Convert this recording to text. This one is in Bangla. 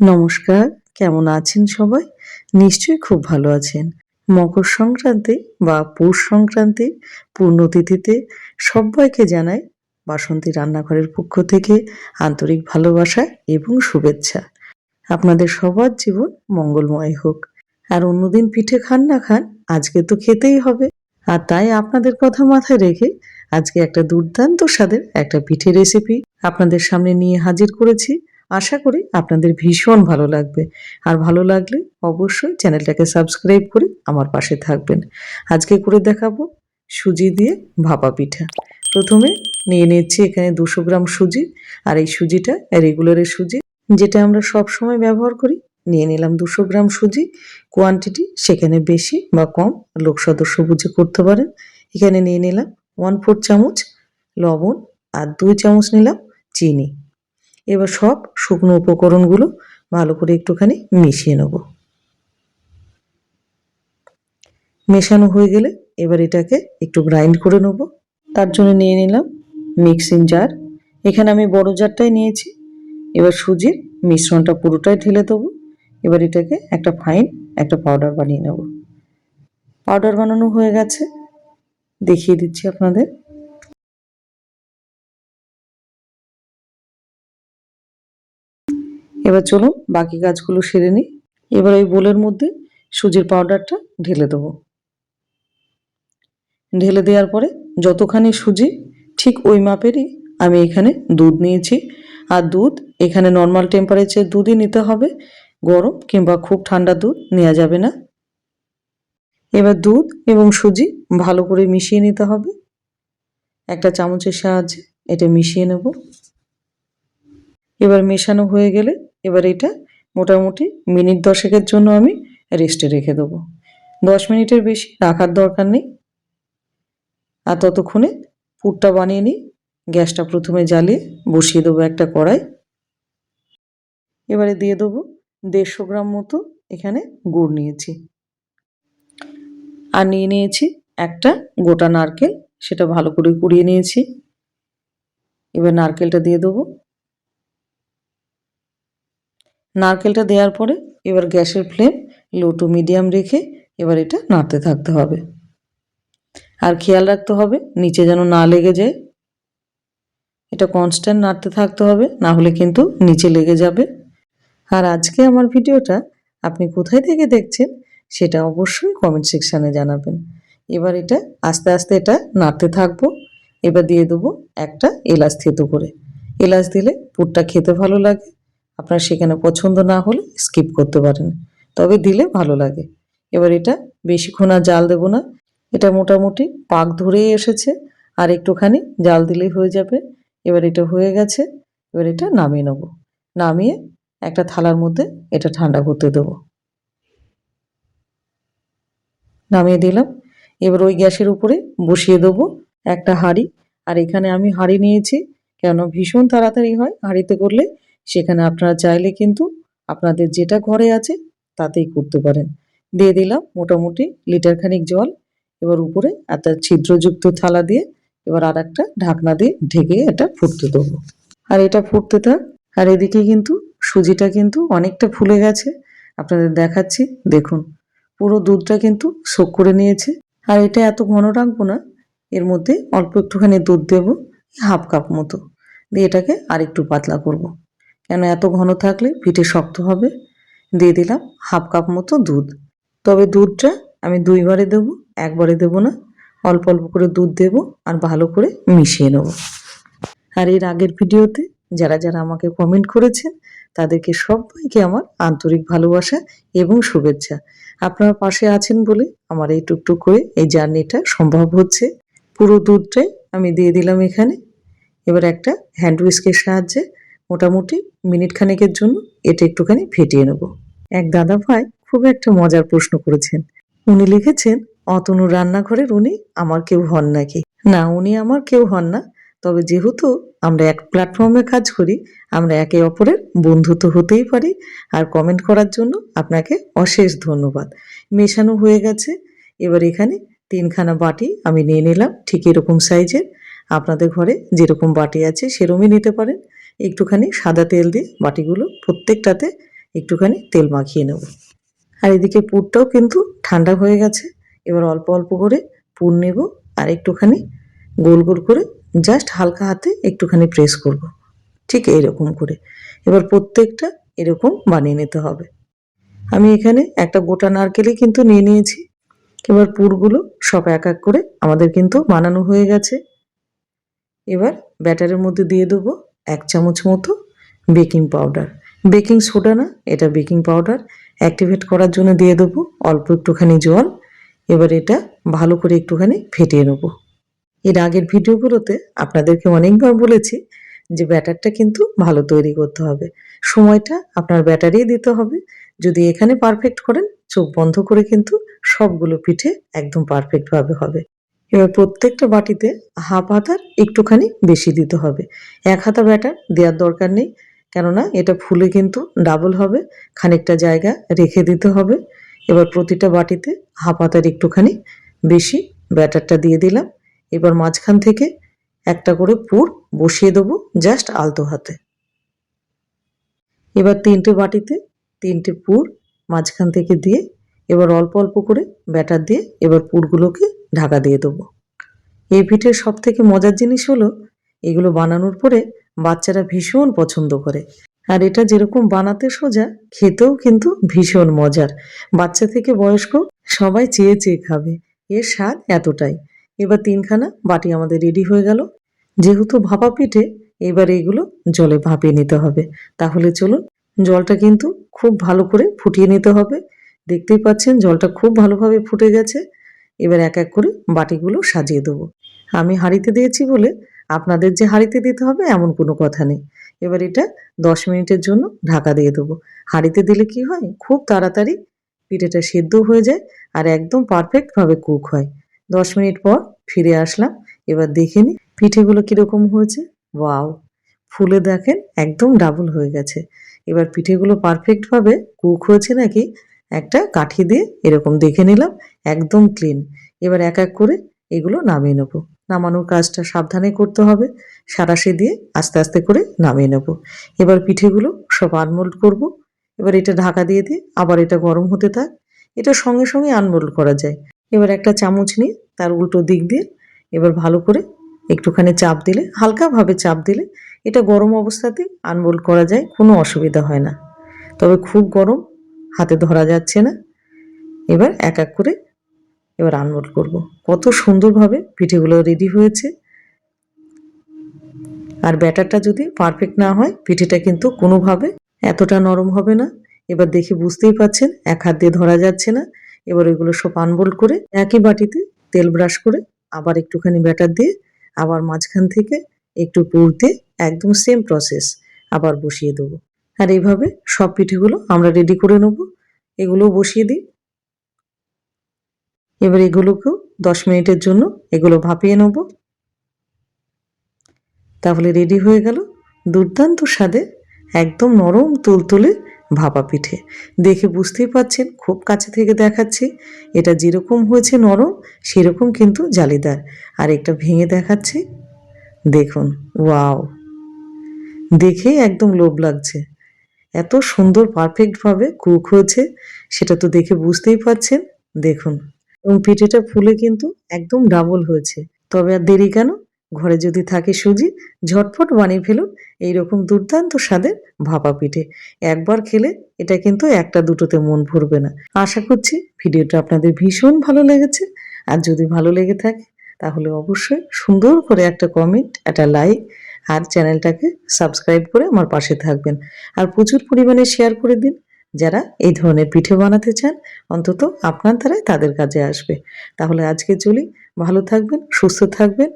নমস্কার, কেমন আছেন সবাই? নিশ্চয়ই খুব ভালো আছেন। মকর সংক্রান্তি বা পৌষ সংক্রান্তি, পূর্ণতিথিতে সবাইকে জানাই বাসন্তী রান্নাঘরের পক্ষ থেকে আন্তরিক ভালোবাসা এবং শুভেচ্ছা। আপনাদের সবার জীবন মঙ্গলময় হোক। আর অন্যদিন পিঠে খান না খান, আজকে তো খেতেই হবে। আর তাই আপনাদের কথা মাথায় রেখে আজকে একটা দুর্দান্ত স্বাদের একটা পিঠে রেসিপি আপনাদের সামনে নিয়ে হাজির করেছি। আশা করি আপনাদের ভীষণ ভালো লাগবে। আর ভালো লাগলে অবশ্যই চ্যানেলটাকে সাবস্ক্রাইব করে আমার পাশে থাকবেন। আজকে করে দেখাবো সুজি দিয়ে ভাপা পিঠা। প্রথমে নিয়ে নিচ্ছি এখানে দুশো গ্রাম সুজি। আর এই সুজিটা রেগুলারের সুজি, যেটা আমরা সব সময় ব্যবহার করি, নিয়ে নিলাম দুশো গ্রাম সুজি। কোয়ান্টিটি সেখানে বেশি বা কম, লোক সদস্য বুঝে করতে পারেন। এখানে নিয়ে নিলাম ওয়ান ফোর চামচ লবণ আর দুই চামচ নিলাম চিনি। এবার সব শুকনো উপকরণগুলো ভালো করে একটুখানি মিশিয়ে নেব। মেশানো হয়ে গেলে এবার এটাকে একটু গ্রাইন্ড করে নেব। তার জন্য নিয়ে নিলাম মিক্সিং জার এখানে আমি বড় জারটাই নিয়েছি। এবার সুজির মিশ্রণটা পুরোটাই ঢেলে দেবো। এবার এটাকে একটা ফাইন একটা পাউডার বানিয়ে নেব। পাউডার বানানো হয়ে গেছে। দেখিয়ে দিচ্ছি আপনাদের। এবার চলো বাকি কাজগুলো সেরে নিই। এবার ওই বোলের মধ্যে সুজির পাউডারটা ঢেলে দেবো। ঢেলে দেওয়ার পরে যতখানি সুজি, ঠিক ওই মাপেরই আমি এখানে দুধ নিয়েছি। আর দুধ এখানে নর্মাল টেম্পারেচার দুধই নিতে হবে, গরম কিংবা খুব ঠান্ডা দুধ নেওয়া যাবে না। এবার দুধ এবং সুজি ভালো করে মিশিয়ে নিতে হবে। একটা চামচের সাহায্যে এটা মিশিয়ে নেব। এবার মেশানো হয়ে গেলে এবার এটা মোটামুটি মিনিট দশেকের জন্য আমি রেস্টে রেখে দেবো। দশ মিনিটের বেশি রাখার দরকার নেই। আর ততক্ষণে পুরটা বানিয়ে নিই। গ্যাসটা প্রথমে জ্বালিয়ে বসিয়ে দেবো একটা কড়াই। এবারে দিয়ে দেবো দেড়শো গ্রাম মতো এখানে গুড় নিয়েছি। আর নিয়ে নিয়েছি একটা গোটা নারকেল, সেটা ভালো করে কুড়িয়ে নিয়েছি। এবার নারকেলটা দিয়ে দেবো নারকেলটা দেওয়ার পরে এবার গ্যাসের ফ্লেম, লো টু মিডিয়াম রেখে এবার এটা নাড়তে থাকতে হবে। আর খেয়াল রাখতে হবে, নিচে যেন না লেগে যায়। এটা কনস্ট্যান্ট নাড়তে থাকতে হবে, না হলে কিন্তু নিচে লেগে যাবে। আর আজকে আমার ভিডিওটা আপনি কোথায় থেকে দেখছেন সেটা অবশ্যই কমেন্ট সেকশানে জানাবেন। এবার এটা আস্তে আস্তে এটা নাড়তে থাকব। এবার দিয়ে দেবো একটা এলাচ থেতো করে। এলাচ দিলে পুরটা খেতে ভালো লাগে। আপনার সেখানে পছন্দ না হলে স্কিপ করতে পারেন। তবে দিলে ভালো লাগে। এবার এটা বেশিক্ষণ আর জাল দেবো না। এটা মোটামুটি পাক ধরেই এসেছে। আর একটুখানি জাল দিলেই হয়ে যাবে। এবার এটা হয়ে গেছে। এবার এটা নামিয়ে নেব। নামিয়ে একটা থালার মধ্যে এটা ঠান্ডা করতে দেবো। নামিয়ে দিলাম। এবার ওই গ্যাসের উপরে বসিয়ে দেবো একটা হাঁড়ি। আর এখানে আমি হাঁড়ি নিয়েছি। কেন ভীষণ তাড়াতাড়ি হয়। হাঁড়িতে করলে সেখানে আপনারা চাইলে কিন্তু আপনাদের যেটা ঘরে আছে তাতেই করতে পারেন। দিয়ে দিলাম মোটামুটি লিটার খানিক জল, এবার উপরে একটা ছিদ্রযুক্ত থালা দিয়ে এবার আর একটা ঢাকনা দিয়ে ঢেকে এটা ফুটতে দেবো। আর এটা ফুটতে থাক, আর এদিকে কিন্তু সুজিটা কিন্তু অনেকটা ফুলে গেছে। আপনাদের দেখাচ্ছি, দেখুন, পুরো দুধটা কিন্তু শোক করে নিয়েছে। আর এটা এত ঘন রাখব না, এর মধ্যে অল্প একটুখানি দুধ দেবো, হাফ কাপ মতো। দিয়ে এটাকে আর একটু পাতলা করব। কেন এত ঘন থাকলে পিঠে শক্ত হবে? দিয়ে দিলাম হাফ কাপ মতো দুধ। তবে দুধটা আমি দুইবারে দেবো, একবারে দেবো না। অল্প অল্প করে দুধ দেব আর ভালো করে মিশিয়ে নেব। আর এর আগের ভিডিওতে যারা যারা আমাকে কমেন্ট করেছেন, তাদেরকে সবাইকে আমার আন্তরিক ভালোবাসা এবং শুভেচ্ছা। আপনার পাশে আছেন বলে আমার এই টুকটুক করে এই জার্নিটা সম্ভব হচ্ছে। পুরো দুধটাই আমি দিয়ে দিলাম এখানে। এবার একটা হ্যান্ড উইস্কের সাহায্যে মোটামুটি মিনিট খানেকের জন্য এটা একটুখানি ফেটিয়ে নেব। এক দাদা ভাই খুব একটা মজার প্রশ্ন করেছেন। উনি লিখেছেন, অতনু রান্নাঘরের উনি আমার কেউ হন নাকি? না, উনি আমার কেউ হন না। তবে যেহেতু আমরা এক প্ল্যাটফর্মে কাজ করি, আমরা একে অপরের বন্ধু তো হতেই পারি। আর কমেন্ট করার জন্য আপনাকে অশেষ ধন্যবাদ। মেশানো হয়ে গেছে। এবার এখানে তিনখানা বাটি আমি নিয়ে নিলাম। ঠিক এরকম সাইজের আপনাদের ঘরে যেরকম বাটি আছে সেরকমই নিতে পারেন। একটুখানি সাদা তেল দিয়ে বাটিগুলো প্রত্যেকটাতে একটুখানি তেল মাখিয়ে নেব। আর এদিকে পুরটাও কিন্তু ঠান্ডা হয়ে গেছে। এবার অল্প অল্প করে পুর নেব আর একটুখানি গোল গোল করে জাস্ট হালকা হাতে একটুখানি প্রেস করব। ঠিক এরকম করে। এবার প্রত্যেকটা এরকম বানিয়ে নিতে হবে। আমি এখানে একটা গোটা নারকেলই কিন্তু নিয়ে নিয়েছি। এবার পুরগুলো সব এক এক করে আমাদের কিন্তু বানানো হয়ে গেছে। এবার ব্যাটারের মধ্যে দিয়ে দেবো এক চামচ মতো বেকিং পাউডার। বেকিং সোডা না, এটা বেকিং পাউডার। অ্যাক্টিভেট করার জন্য দিয়ে দেবো অল্প একটুখানি জল। এবার এটা ভালো করে একটুখানি ফেটিয়ে নেব। এর আগের ভিডিওগুলোতে আপনাদেরকে অনেকবার বলেছি যে ব্যাটারটা কিন্তু ভালো তৈরি করতে হবে। সময়টা আপনার ব্যাটারেই দিতে হবে। যদি এখানে পারফেক্ট করেন, চোখ বন্ধ করে কিন্তু সবগুলো পিঠে একদম পারফেক্টভাবে হবে। এবার প্রত্যেকটা বাটিতে হাফ হাতার একটুখানি বেশি দিতে হবে। এক হাতা ব্যাটার দেওয়ার দরকার নেই, কেননা এটা ফুলে কিন্তু ডাবল হবে, খানিকটা জায়গা রেখে দিতে হবে। এবার প্রতিটা বাটিতে হাফ হাতার একটুখানি বেশি ব্যাটারটা দিয়ে দিলাম। এবার মাঝখান থেকে একটা করে পুর বসিয়ে দেবো জাস্ট আলতো হাতে। এবার তিনটে বাটিতে তিনটে পুর মাঝখান থেকে দিয়ে এবার অল্প অল্প করে ব্যাটার দিয়ে এবার পুরগুলোকে ঢাকা দিয়ে দেবো। এই পিঠের সব থেকে মজার জিনিস হলো, এগুলো বানানোর পরে বাচ্চারা ভীষণ পছন্দ করে। আর এটা যেরকম বানাতে সোজা, খেতেও কিন্তু ভীষণ মজার। বাচ্চা থেকে বয়স্ক সবাই চেয়ে চেয়ে খাবে, এর স্বাদ এতটাই। এবার তিনখানা বাটি আমাদের রেডি হয়ে গেল। যেহেতু ভাপা পিঠে, এবার এগুলো জলে ভাপিয়ে নিতে হবে। তাহলে চলুন, জলটা কিন্তু খুব ভালো করে ফুটিয়ে নিতে হবে। দেখতেই পাচ্ছেন, জলটা খুব ভালোভাবে ফুটে গেছে। এবার এক এক করে বাটিগুলো সাজিয়ে দেবো। আমি হাঁড়িতে দিয়েছি বলে আপনাদের যে হাঁড়িতে দিতে হবে এমন কোনো কথা নেই। এবার এটা দশ মিনিটের জন্য ঢাকা দিয়ে দেবো। হাঁড়িতে দিলে কি হয়? খুব তাড়াতাড়ি পিঠেটা সেদ্ধ হয়ে যায় আর একদম পারফেক্টভাবে কুক হয়। দশ মিনিট পর ফিরে আসলাম। এবার দেখে নিই পিঠেগুলো কীরকম হয়েছে। ওয়াও! ফুলে দেখেন একদম ডাবল হয়ে গেছে। এবার পিঠেগুলো পারফেক্টভাবে কুক হয়েছে নাকি একটা কাঠি দিয়ে এরকম দেখে নিলাম, একদম ক্লিন এবার এক এক করে এগুলো নামিয়ে নেব। নামানোর কাজটা সাবধানে করতে হবে, সারাশি দিয়ে আস্তে আস্তে করে নামিয়ে নেব। এবার পিঠেগুলো সব আনমোল্ড করব। এবার এটা ঢাকা দিয়ে দিয়ে আবার এটা গরম হতে থাক। এটা সঙ্গে সঙ্গে আনমোল্ড করা যায়। এবার একটা চামচ নিয়ে তার উল্টো দিক দিয়ে এবার ভালো করে একটুখানি চাপ দিলে, হালকাভাবে চাপ দিলে এটা গরম অবস্থাতেই আনমোল্ড করা যায়, কোনো অসুবিধা হয় না। তবে খুব গরম হাতে ধরা যাচ্ছে না। এবার এক এক করে এবার আনমোল্ড করব। কত সুন্দরভাবে পিঠেগুলো রেডি হয়েছে। আর ব্যাটারটা যদি পারফেক্ট না হয়, পিঠেটা কিন্তু কোনোভাবে এতটা নরম হবে না। এবার দেখে বুঝতেই পাচ্ছেন, এক হাত দিয়ে ধরা যাচ্ছে না। এবার ওইগুলো সব আনবোল্ড করে একই বাটিতে তেল ব্রাশ করে আবার একটুখানি ব্যাটার দিয়ে আবার মাঝখান থেকে একটু পুর দিয়ে একদম সেম প্রসেস আবার বসিয়ে দেবো। আর এইভাবে সব পিঠেগুলো আমরা রেডি করে নেব। এগুলো বসিয়ে দিই। এবার এগুলোকেও দশ মিনিটের জন্য এগুলো ভাপিয়ে নেব। তাহলে রেডি হয়ে গেল দুর্দান্ত স্বাদে একদম নরম তুলতুলে ভাপা পিঠে। দেখে বুঝতেই পাচ্ছেন খুব কাছে থেকে দেখাচ্ছি। এটা যেরকম হয়েছে নরম, সেরকম কিন্তু জালিদার। আর একটা ভেঙে দেখাচ্ছি। দেখুন, ওয়াও! দেখে একদম লোভ লাগছে। এত সুন্দর পারফেক্টভাবে কুক হয়েছে সেটা তো দেখে বুঝতেই পারছেন। দেখুন, এবং পিঠেটা ফুলে কিন্তু একদম ডাবল হয়েছে। তবে আর দেরি কেন? ঘরে যদি থাকে সুজি ঝটফট বানিয়ে ফেলুন এইরকম দুর্দান্ত স্বাদের ভাপা পিঠে। একবার খেলে এটা কিন্তু একটা দুটোতে মন ভরবে না। আশা করছি ভিডিওটা আপনাদের ভীষণ ভালো লেগেছে। আর যদি ভালো লেগে থাকে তাহলে অবশ্যই সুন্দর করে একটা কমেন্ট একটা লাইক আর চ্যানেলটাকে সাবস্ক্রাইব করে আমার পাশে থাকবেন। আর প্রচুর পরিমাণে শেয়ার করে দিন। যারা এই ধরনের পিঠে বানাতে চান, অন্তত আপনার দ্বারাই তাদের কাজে আসবে। তাহলে আজকে চলি। ভালো থাকবেন, সুস্থ থাকবেন।